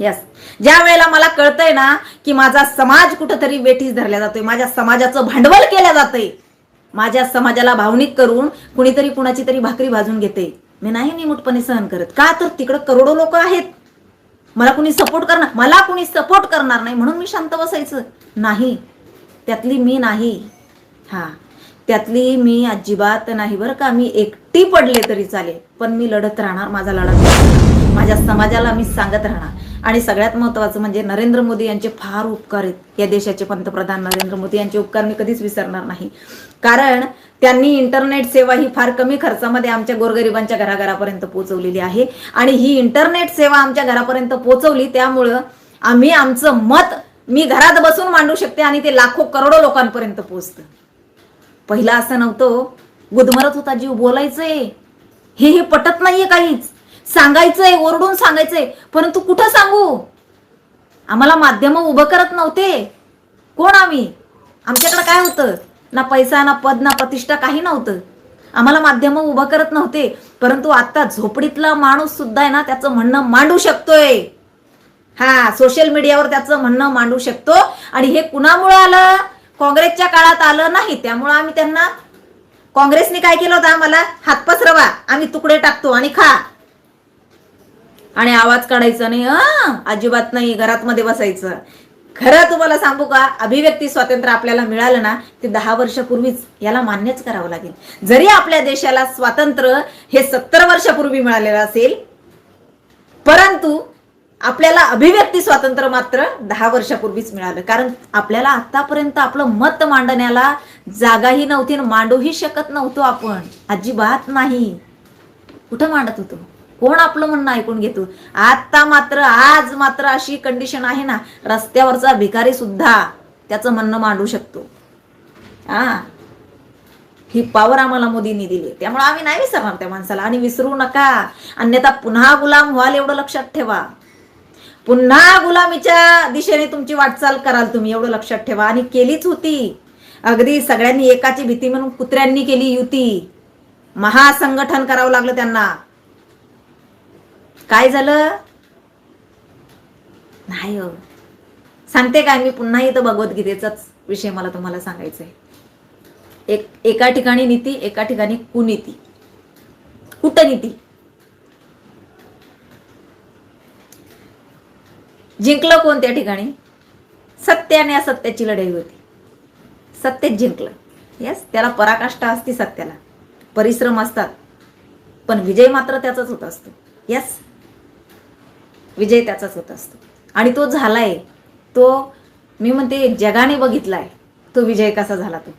Yes ज्या वेळेला मला कळतंय ना की माझा समाज कुठंतरी वेठीस धरला जातोय माझ्या समाजाचं भांडवल केलं जातंय माझ्या समाजाला भावनिक करून कुणीतरी कुणाची तरी भाकरी भाजून घेते. मी नाही निमूटपणे सहन करत. का तर तिकडं करोडो लोक आहेत. मला कुणी सपोर्ट करणार? मला कुणी सपोर्ट करणार नाही म्हणून मी शांत बसायचं. नाही. त्यातली मी नाही. हा. त्यातली मी अजिबात नाही बरं का. मी एकटी पडले तरी चालेल. पण मी लढत राहणार माझा लढा. माझ्या समाजाला मी सांगत राहणार. आणि सगळ्यात महत्वाचं म्हणजे नरेंद्र मोदी यांचे फार उपकार आहेत. या देशाचे पंतप्रधान नरेंद्र मोदी यांचे उपकार मी कधीच विसरणार नाही. कारण त्यांनी इंटरनेट सेवा ही फार कमी खर्चामध्ये आमच्या गोरगरिबांच्या घराघरापर्यंत पोहोचवलेली आहे. आणि ही इंटरनेट सेवा आमच्या घरापर्यंत पोहोचवली त्यामुळं आम्ही आमचं मत मी घरात बसून मांडू शकते आणि ते लाखो करोडो लोकांपर्यंत पोहोचतं. पहिला असं नव्हतं. गुदमरत होता जीव बोलायचंय. हे हे पटत नाहीये काहीच. सांगायचंय ओरडून सांगायचंय. परंतु कुठं सांगू? आम्हाला माध्यम उभं करत नव्हते. कोण आम्ही? आमच्याकडे काय होतं? ना पैसा ना पद ना प्रतिष्ठा काही नव्हतं. आम्हाला माध्यम उभं करत नव्हते. परंतु आता झोपडीतला माणूस सुद्धा आहे ना त्याचं म्हणणं मांडू शकतोय. हा सोशल मीडियावर त्याचं म्हणणं मांडू शकतो. आणि हे कुणामुळं आलं? काँग्रेसच्या काळात आलं नाही. त्यामुळं आम्ही त्यांना काँग्रेसने काय केलं होतं आम्हाला? हात पसरवा आम्ही तुकडे टाकतो आणि खा. आणि आवाज काढायचा नाही अजिबात नाही घरात मध्ये बसायचं. खरं तुम्हाला सांगू का अभिव्यक्ती स्वातंत्र्य आपल्याला मिळालं ना ते दहा वर्षापूर्वीच याला मान्यच करावं लागेल. जरी आपल्या देशाला स्वातंत्र्य हे सत्तर वर्षापूर्वी मिळालेलं असेल परंतु आपल्याला अभिव्यक्ती स्वातंत्र्य मात्र दहा वर्षापूर्वीच मिळालं. कारण आपल्याला आतापर्यंत आपलं मत मांडण्याला जागाही नव्हती आणि मांडूही शकत नव्हतो आपण. अजिबात नाही. कुठं मांडत होतो? कोण आपलं म्हणणं ऐकून घेतो? आता मात्र आज मात्र अशी कंडिशन आहे ना रस्त्यावरचा भिकारी सुद्धा त्याचं म्हणणं मांडू शकतो. हा. ही पॉवर आम्हाला मोदींनी दिली त्यामुळे आम्ही नाही विसरणार त्या माणसाला. आणि विसरू नका. अन्यथा पुन्हा गुलाम व्हाल एवढं लक्षात ठेवा. पुन्हा गुलामीच्या दिशेने तुमची वाटचाल कराल तुम्ही एवढं लक्षात ठेवा. आणि केलीच होती. अगदी सगळ्यांनी एकाची भीती म्हणून कुत्र्यांनी केली युती. महासंघटन करावं लागलं त्यांना. काय झालं? नाही हो. सांगते काय मी पुन्हा इथं भगवद्गीतेचाच विषय मला तुम्हाला सांगायचा आहे एक एका ठिकाणी नीती एका ठिकाणी कुनीती. कुटनीती जिंकलं कोणत्या ठिकाणी? सत्य आणि असत्याची लढाई होती. सत्यच जिंकलं. येस त्याला पराकाष्ठा असती सत्याला. परिश्रम असतात. पण विजय मात्र त्याचाच होत असतो. येस विजय त्याचाच होत असतो. आणि तो झालाय. तो मी म्हणते जगाने बघितलाय. तो विजय कसा झाला तो?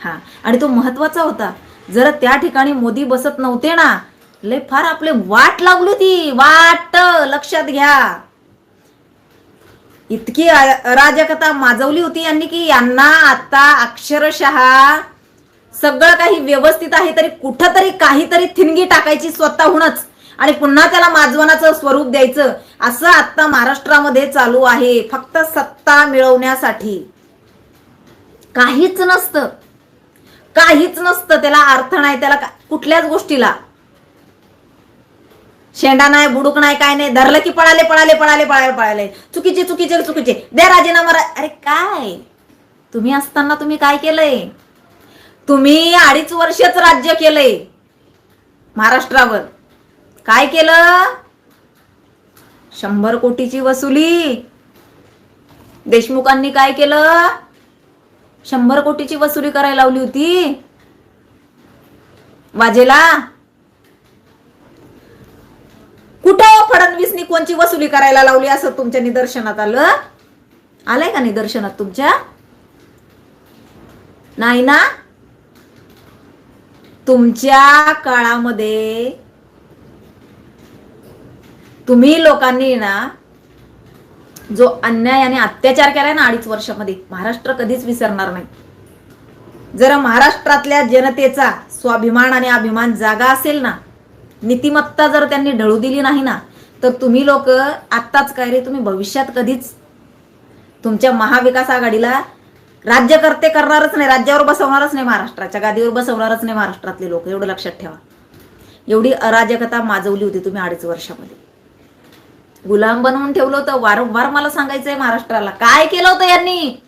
हा. आणि तो महत्त्वाचा होता. जर त्या ठिकाणी मोदी बसत नव्हते ना लय फार आपले वाट लागली होती. वाट लक्षात घ्या. इतकी अराजकता माजवली होती यांनी की यांना आता अक्षरशः सगळं काही व्यवस्थित आहे तरी कुठंतरी काहीतरी थिणगी टाकायची स्वतःहूनच. आणि पुन्हा त्याला माजवनाचं स्वरूप द्यायचं. असं आता महाराष्ट्रामध्ये चालू आहे. फक्त सत्ता मिळवण्यासाठी. काहीच नसतं. काहीच नसतं. त्याला अर्थ नाही. त्याला कुठल्याच गोष्टीला. शेंडा नाही बुडूक नाही काय नाही. धरलं की पळाले पळाले पळाले पळाले पळाले. चुकीचे चुकीचे चुकीचे. द्या राजीनामा रा- अरे काय? तुम्ही असताना तुम्ही काय केलंय? तुम्ही अडीच वर्षच राज्य केलंय. महाराष्ट्रावर. काय केलं? शंभर कोटीची वसुली. देशमुखांनी काय केलं? शंभर कोटीची वसुली करायला लावली होती. वाजेला. कुठं फडणवीसनी कोणची वसुली करायला लावली असं तुमच्या निदर्शनात आलं? आलंय का निदर्शनात तुमच्या? नाही ना? तुमच्या काळामध्ये तुम्ही लोकांनी ना जो अन्याय आणि अत्याचार केलाय ना अडीच वर्षामध्ये महाराष्ट्र कधीच विसरणार नाही. जर महाराष्ट्रातल्या जनतेचा स्वाभिमान आणि अभिमान जागा असेल ना नीतिमत्ता जर त्यांनी ढळू दिली नाही ना तर तुम्ही लोक आत्ताच काय रे तुम्ही भविष्यात कधीच तुमच्या महाविकास आघाडीला राज्यकर्ते करणारच नाही राज्यावर बसवणारच नाही महाराष्ट्राच्या गादीवर बसवणारच नाही महाराष्ट्रातले लोक एवढं लक्षात ठेवा. एवढी अराजकता माजवली होती तुम्ही अडीच वर्षामध्ये. गुलाम बनवून ठेवलं होतं. वारंवार मला सांगायचंय महाराष्ट्राला. काय केलं होतं यांनी?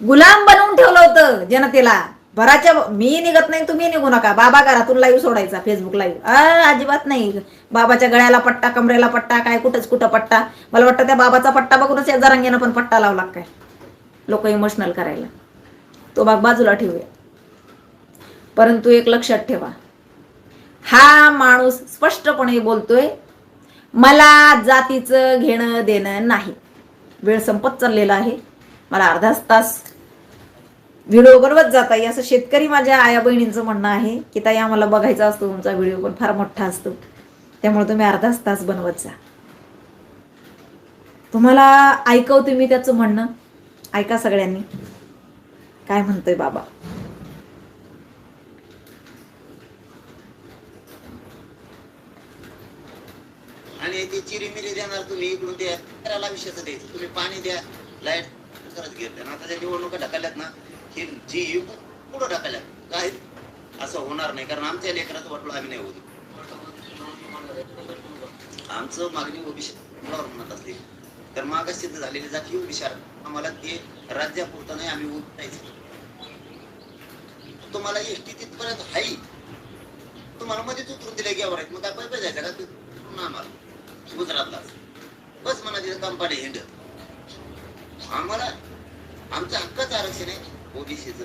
गुलाम बनवून ठेवलं होतं जनतेला. भराच्या मी निघत नाही तुम्ही निघू नका. बाबा घरातून लाईव्ह सोडायचा फेसबुक लाईव्ह अजिबात नाही. बाबाच्या गळ्याला पट्टा कमरेला पट्टा काय कुठंच कुठं पट्टा. मला वाटतं त्या बाबाचा पट्टा बघूनच या जरांगेनं पण पट्टा लावला काय लोक इमोशनल करायला. तो बाग बाजूला ठेवूया. परंतु एक लक्षात ठेवा. हा माणूस स्पष्टपणे बोलतोय मला जातीचं घेणं देणं नाही. वेळ संपत चाललेला आहे. मला अर्धाच तास व्हिडिओ बनवत जाता येईल असं शेतकरी माझ्या आया बहिणींचं म्हणणं आहे की ताई आम्हाला बघायचा असतो तुमचा व्हिडिओ पण फार मोठा असतो. त्यामुळे तुम्ही अर्धाच तास बनवत जा. तुम्हाला ऐकवते मी त्याचं म्हणणं. ऐका सगळ्यांनी. काय म्हणतोय बाबा आणि ते चिरीमिरी देणार तुम्ही इकडून द्या त्याला विषयाचं द्यायचं तुम्ही पाणी द्या लाइट करत घेतलं आता त्या निवडणुका ढकलल्यात ना ही जी पुढं ढकलल्यात. काय असं होणार नाही. कारण आमच्या लेकराचं वाटलं आम्ही नाही होतो. आमचं मागणी ओबीसी म्हणत असली तर मागास सिद्ध झालेली जाती ओबीसी आम्हाला ते राज्यापुरतं नाही आम्ही उठायचं तुम्हाला एसटी तिथपर्यंत हाई? तुम्हाला मध्येच उतरून दिले गेवर आहेत. मग काय पैसे जायचं का? आम्हाला. गुजरातला कंपाडी हिंड आम्हाला आमचं हक्काचं आरक्षण आहे ओबीसीच.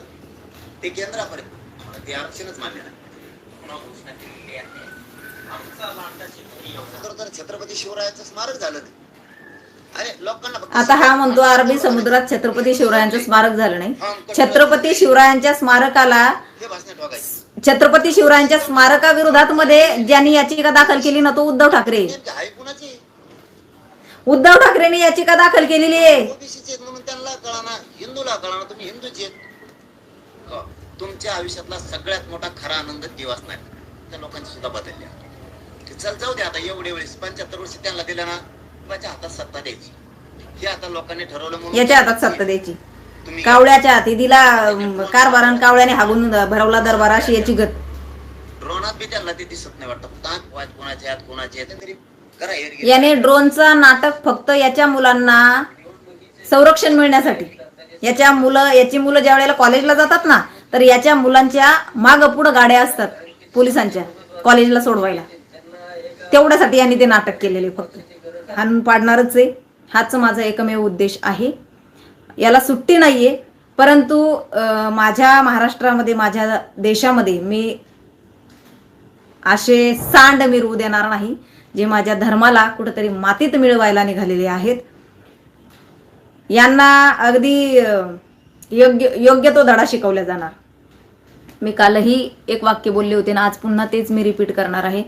ते केंद्रापर्यंत. आम्हाला ते आरक्षणच मान्य नाही. तर- तर छत्रपती शिवरायाचं स्मारक झालं फक्त आता हा म्हणतो अरबी समुद्रात छत्रपती शिवरायांचं स्मारक झालं नाही. छत्रपती शिवरायांच्या स्मारकाला छत्रपती शिवरायांच्या स्मारकाविरोधात मध्ये ज्यांनी याचिका दाखल केली ना तो उद्धव ठाकरे. उद्धव ठाकरेंनी याचिका दाखल केलेली आहे. ओबीसीचे म्हणून त्यांना कळाना हिंदूला कळाना तुम्ही हिंदूचे आहेत. हो. तुमच्या आयुष्यातला सगळ्यात मोठा खरा आनंद दिवस नाही. त्या लोकांची सुद्धा बदलल्या चल जाऊ दे आता एवढे वेळेस पंच्याहत्तर वर्ष त्यांना दिल्या ना माझ्या हातात सत्ता द्यायची. हे आता लोकांनी ठरवलं म्हणून याच्या हातात सत्ता द्यायची. कावळ्याच्या हाती दिला कारभारान कावळ्याने हागून भरवला दरबार अशी याची गत. ड्रोनात बी त्यांना ते दिसत नाही वाटतं. कोणाचे आहेत कोणाचे आहेत. तरी. याने ड्रोनचा नाटक फक्त याच्या मुलांना संरक्षण मिळण्यासाठी. याच्या मुलं याची मुलं ज्या वेळेला कॉलेजला जातात ना तर याच्या मुलांच्या माग पुढं गाड्या असतात पोलिसांच्या कॉलेजला सोडवायला. तेवढ्यासाठी यांनी ते नाटक केलेले फक्त. हाणून पाडणारच आहे. हाच माझा एकमेव उद्देश आहे. याला सुट्टी नाहीये परंतु माझ्या महाराष्ट्रामध्ये माझ्या देशामध्ये मी असे सांड मिरवू देणार नाही. जे माझ्या धर्माला कुठेतरी मातीत मिळवायला निघालेले आहेत. यांना अगदी योग्य योग्य तो धडा शिकवला जाणार. मी कालही एक वाक्य बोलले होते ना आज पुन्हा तेच मी रिपीट करणार आहे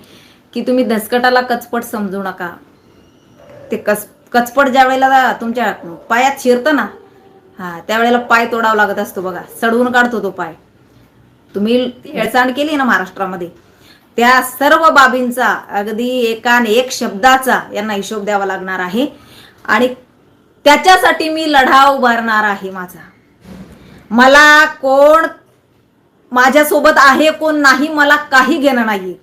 की तुम्ही दसकटाला कचपट समजू नका. ते कच कचपट ज्या वेळेला तुमच्या पायात शिरतं ना हा त्यावेळेला पाय तोडावा लागत असतो बघा. सडवून काढतो तो पाय. तुम्ही हेळसांड केली ना महाराष्ट्रामध्ये? त्या सर्व बाबींचा अगदी एकाने एक शब्दाचा यांना हिशोब द्यावा लागणार आहे. आणि त्याच्यासाठी मी लढा उभारणार आहे माझा. मला कोण माझ्यासोबत आहे कोण नाही मला काही घेणं नाही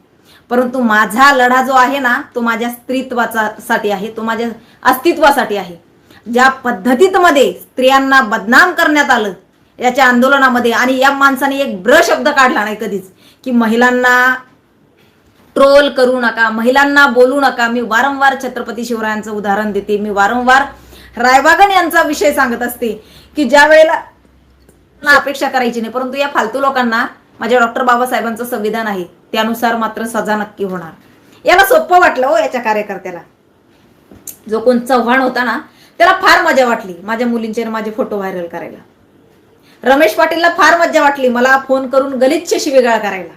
परंतु माझा लढा जो आहे ना तो माझ्या स्त्रीत्वाचा साठी आहे तो माझ्या अस्तित्वासाठी आहे. ज्या पद्धतीत मध्ये स्त्रियांना बदनाम करण्यात आलं याच्या आंदोलनामध्ये आणि या माणसाने एक ब्र शब्द काढला नाही कधीच की महिलांना ट्रोल करू नका महिलांना बोलू नका. मी वारंवार छत्रपती शिवरायांचं उदाहरण देते. मी वारंवार रायबागन यांचा विषय सांगत असते की ज्या वेळेला अपेक्षा करायची नाही परंतु या फालतू लोकांना माझ्या डॉक्टर बाबासाहेबांचं संविधान आहे त्यानुसार मात्र सजा नक्की होणार. याला सोपं वाटलं हो याच्या कार्यकर्त्याला. जो कोण चव्हाण होता ना त्याला फार मजा वाटली माझ्या मुलींचे माझे फोटो व्हायरल करायला. रमेश पाटीलला फार मजा वाटली मला फोन करून गलिच्छ शिवेगाळ करायला.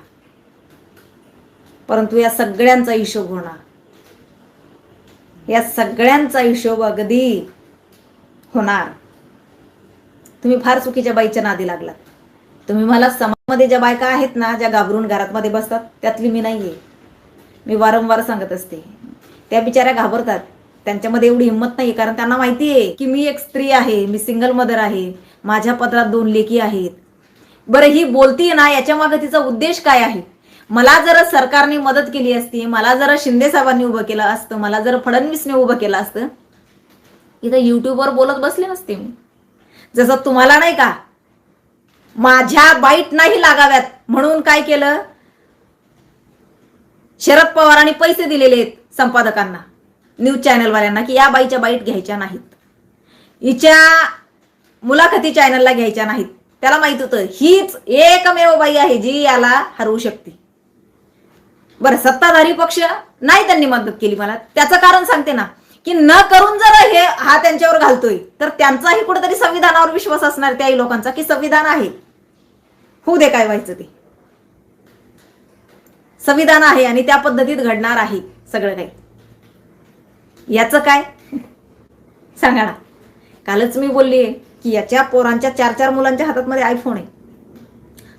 परंतु या सगळ्यांचा हिशोब होणार. या सगळ्यांचा हिशोब अगदी होणार. तुम्ही फार चुकीच्या बाईच्या नादी लागलात. तुम्ही मला समाजमध्ये ज्या बायका आहेत ना ज्या घाबरून घरातमध्ये बसतात त्यातली मी नाहीये. मी वारंवार सांगत असते. त्या बिचाऱ्या घाबरतात. त्यांच्यामध्ये एवढी हिंमत नाही कारण त्यांना माहिती आहे की मी एक स्त्री आहे मी सिंगल मदर आहे माझ्या पदरात दोन लेकी आहेत. बरं ही बोलतीये ना याच्या मागे तिचा उद्देश काय आहे? मला जर सरकारने मदत केली असती मला जर शिंदे साहेबांनी उभं केलं असतं मला जर फडणवीसने उभं केलं असतं इथं युट्यूबवर बोलत बसले नसते मी. जसं तुम्हाला नाही का माझ्या बाईट नाही लागाव्यात म्हणून काय केलं? शरद पवारांनी पैसे दिलेले आहेत संपादकांना न्यूज चॅनलवाल्यांना की या बाईच्या बाईट घ्यायच्या नाहीत. हिच्या मुलाखती चॅनलला घ्यायच्या नाहीत. त्याला माहीत होतं हीच एकमेव बाई आहे जी याला हरवू शकते. बरं सत्ताधारी पक्ष नाही त्यांनी मदत केली मला. त्याचं कारण सांगते ना की न करून जर हे हा त्यांच्यावर घालतोय तर त्यांचाही कुठेतरी संविधानावर विश्वास असणार त्याही लोकांचा की संविधान आहे. होऊ दे काय व्हायचं ते. संविधान आहे आणि त्या पद्धतीत घडणार आहे सगळं काही. याचं काय? सांगा ना. कालच मी बोलली की याच्या पोरांच्या चार चार मुलांच्या हातात मध्ये आयफोन आहे.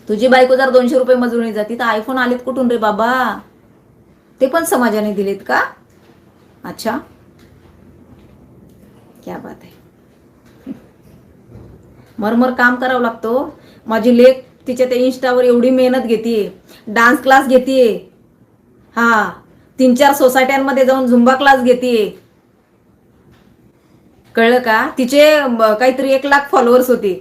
तुझी बायको जर दोनशे रुपये मजुरी जाती तर आयफोन आलेत कुठून रे बाबा? ते पण समाजाने दिलेत का? अच्छा. क्या बात आहे. मरमर काम करावं लागतो हो. माझी लेख तिच्या त्या इन्स्टावर एवढी मेहनत घेते डान्स क्लास घेते हा. तीन चार सोसायट्यांमध्ये जाऊन झुंबा क्लास घेते कळलं का? तिचे काहीतरी एक लाख फॉलोअर्स होते.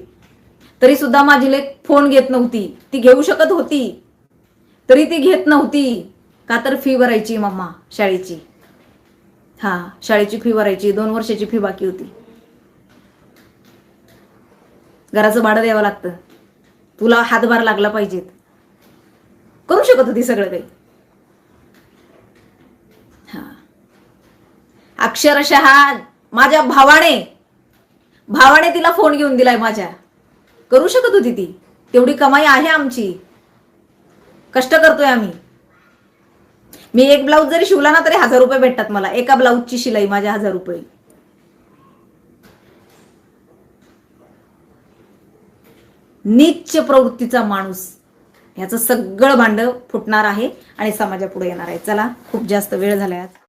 तरी सुद्धा माझी लेख फोन घेत नव्हती. ती घेऊ शकत होती. तरी ती घेत नव्हती. का तर फी भरायची मम्मा शाळेची. हा शाळेची फी भरायची दोन वर्षाची फी बाकी होती. घराचं भाडं द्यावं लागतं. तुला हातभार लागला पाहिजेत. करू शकत होती सगळं काही. हा. अक्षरशः माझ्या भावाने. भावाने तिला फोन घेऊन दिलाय माझ्या. करू शकत होती ती. तेवढी कमाई आहे आमची. कष्ट करतोय आम्ही. मी एक ब्लाऊज जरी शिवला ना तरी हजार रुपये भेटतात मला. एका ब्लाऊजची शिलाई माझ्या हजार रुपये. नीच प्रवृत्तीचा माणूस. ह्याचं सगळं भांड फुटणार आहे आणि समाजापुढे येणार आहे. चला खूप जास्त वेळ झाला